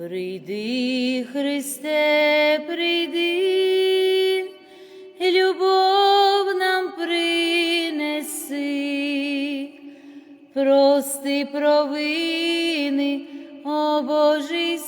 прийди, Христе, прийди, любов нам принеси, прости провини, о Божий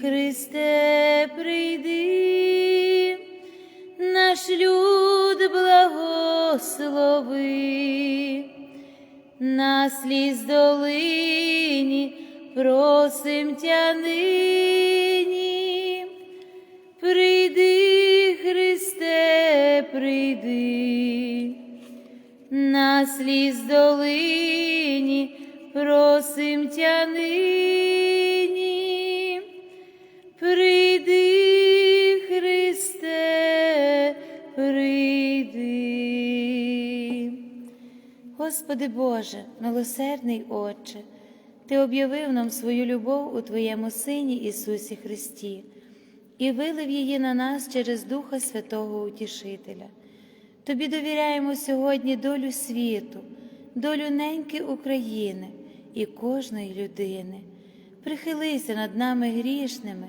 Христе, прийди, наш люд благослови, на сліз долині просим тя нині. Прийди, Христе, прийди, на сліз долині просим тя нині. Прийди, Христе, прийди. Господи Боже, милосердний Отче, Ти об'явив нам свою любов у Твоєму Сині Ісусі Христі і вилив її на нас через Духа Святого Утішителя. Тобі довіряємо сьогодні долю світу, долю неньки України і кожної людини. Прихилися над нами грішними,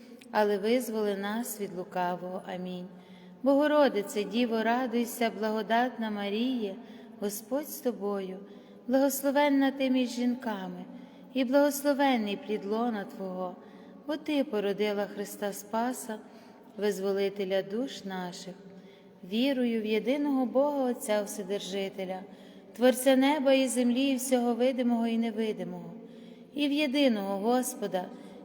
але визволи нас від лукавого. Амінь. Богородице, Діво, радуйся, благодатна Маріє, Господь з тобою, благословенна ти між жінками, і благословенний плід лона Твого, бо Ти породила Христа Спаса, визволителя душ наших, вірую в єдиного Бога Отця Вседержителя, Творця неба і землі, і всього видимого і невидимого, і в єдиного Господа,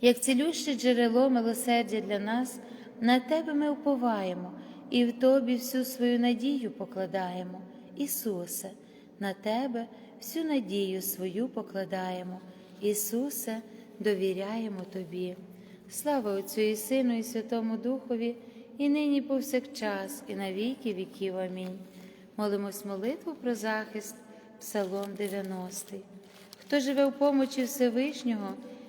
як цілюще джерело милосердя для нас, на Тебе ми уповаємо і в Тобі всю свою надію покладаємо. Ісусе, на Тебе всю надію свою покладаємо. Ісусе, довіряємо Тобі. Слава Отцю і Сину, і Святому Духові, і нині повсякчас, і на віки віків. Амінь. Молимось молитву про захист, Псалом 90. Хто живе в помочі Всевишнього,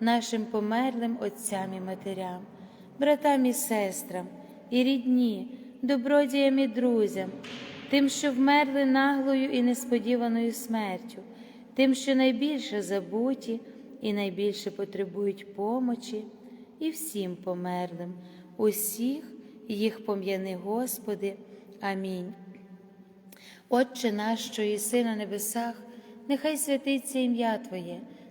нашим померлим отцям і матерям, братам і сестрам, і рідні, добродіям і друзям, тим, що вмерли наглою і несподіваною смертю, тим, що найбільше забуті і найбільше потребують помочі, і всім померлим, усіх їх пом'яни, Господи. Амінь. Отче наш, що єси на небесах, нехай святиться ім'я Твоє,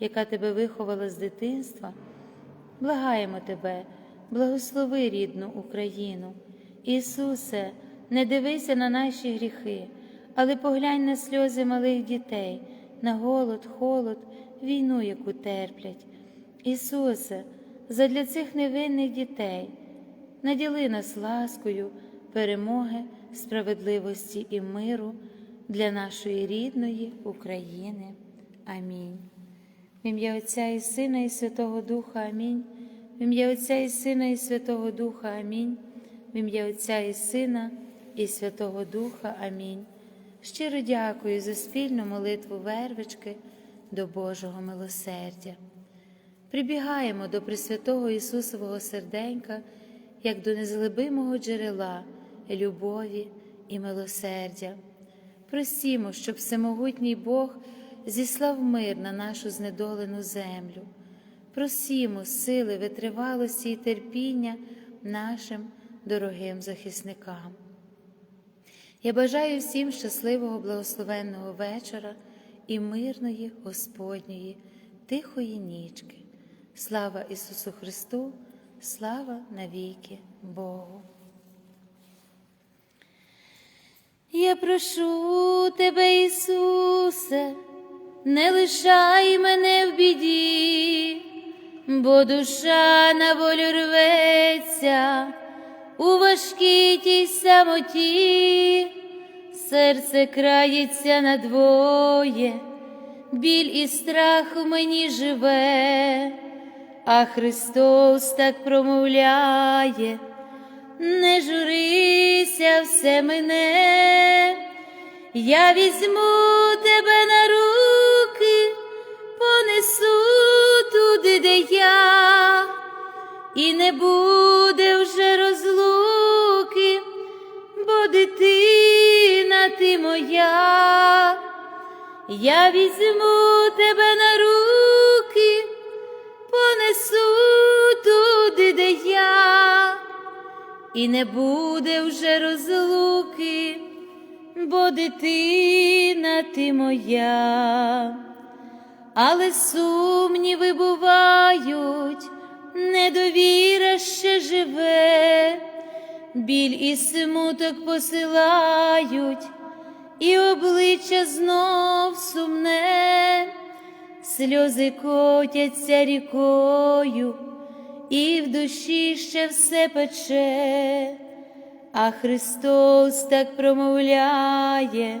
яка Тебе виховала з дитинства. Благаємо Тебе, благослови рідну Україну. Ісусе, не дивися на наші гріхи, але поглянь на сльози малих дітей, на голод, холод, війну, яку терплять. Ісусе, задля цих невинних дітей, наділи нас ласкою, перемоги, справедливості і миру для нашої рідної України. Амінь. В ім'я Отця і Сина, і Святого Духа Амінь. В ім'я Отця і Сина, і Святого Духа Амінь. В ім'я Отця і Сина, і Святого Духа Амінь. Щиро дякую за спільну молитву вервички до Божого милосердя. Прибігаємо до Пресвятого Ісусового серденька, як до незлебимого джерела любові і милосердя. Просімо, щоб всемогутній Бог зіслав мир на нашу знедолену землю. Просімо сили, витривалості і терпіння нашим дорогим захисникам. Я бажаю всім щасливого, благословенного вечора і мирної Господньої, тихої нічки. Слава Ісусу Христу, слава навіки Богу. Я прошу тебе, Ісусе, не лишай мене в біді, бо душа на волю рветься. У важкій тій самоті, серце крається надвоє, біль і страх в мені живе, а Христос так промовляє, не журися все мене, я візьму тебе на руки, понесу туди, де я, і не буде вже розлуки, бо дитина ти моя, я візьму тебе на руки, понесу туди, де я, і не буде вже розлуки, бо дитина ти моя, але сумніви бувають, недовіра ще живе, біль і смуток посилають, і обличчя знов сумне, сльози котяться рікою, і в душі ще все пече, а Христос так промовляє,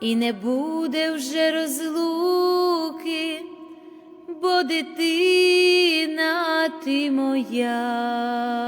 і не буде вже розлуки, бо дитина ти моя.